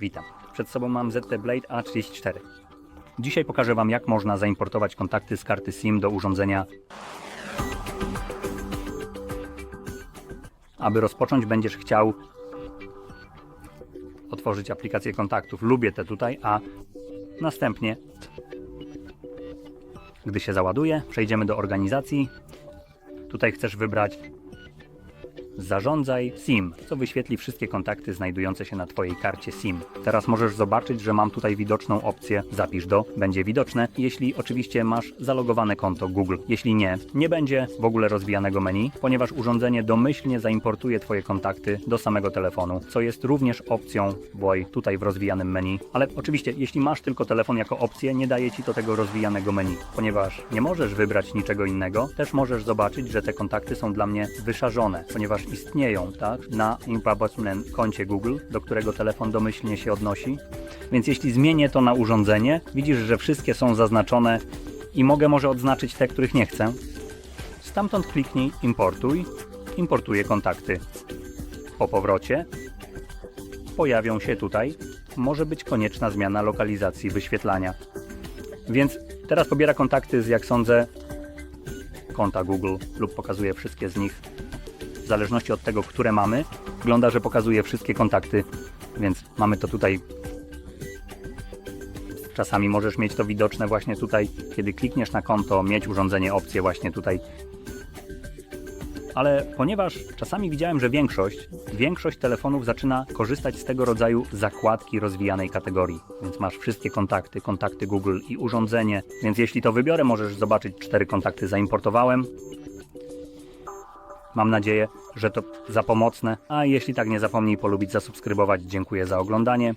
Witam. Przed sobą mam ZT Blade A34. Dzisiaj pokażę Wam, jak można zaimportować kontakty z karty SIM do urządzenia. Aby rozpocząć, będziesz chciał otworzyć aplikację kontaktów. Lubię te tutaj, a następnie, gdy się załaduje, przejdziemy do organizacji. Tutaj chcesz wybrać Zarządzaj SIM, co wyświetli wszystkie kontakty znajdujące się na Twojej karcie SIM. Teraz możesz zobaczyć, że mam tutaj widoczną opcję Zapisz do, będzie widoczne, jeśli oczywiście masz zalogowane konto Google. Jeśli nie, nie będzie w ogóle rozwijanego menu, ponieważ urządzenie domyślnie zaimportuje Twoje kontakty do samego telefonu, co jest również opcją Boy tutaj w rozwijanym menu. Ale oczywiście, jeśli masz tylko telefon jako opcję, nie daje Ci to tego rozwijanego menu, ponieważ nie możesz wybrać niczego innego, też możesz zobaczyć, że te kontakty są dla mnie wyszarzone, ponieważ istnieją tak, na Impossible koncie Google, do którego telefon domyślnie się odnosi. Więc jeśli zmienię to na urządzenie, widzisz, że wszystkie są zaznaczone i mogę może odznaczyć te, których nie chcę. Stamtąd kliknij Importuj. Importuję kontakty. Po powrocie pojawią się tutaj. Może być konieczna zmiana lokalizacji wyświetlania. Więc teraz pobiera kontakty z, jak sądzę, konta Google lub pokazuje wszystkie z nich zależności od tego, które mamy, wygląda, że pokazuje wszystkie kontakty, więc mamy to tutaj. Czasami możesz mieć to widoczne właśnie tutaj, kiedy klikniesz na konto, mieć urządzenie opcję właśnie tutaj. Ale ponieważ czasami widziałem, że większość, większość telefonów zaczyna korzystać z tego rodzaju zakładki rozwijanej kategorii. Więc masz wszystkie kontakty, kontakty Google i urządzenie. Więc jeśli to wybiorę, możesz zobaczyć cztery kontakty zaimportowałem. Mam nadzieję, że to za pomocne. A jeśli tak, nie zapomnij polubić, zasubskrybować. Dziękuję za oglądanie.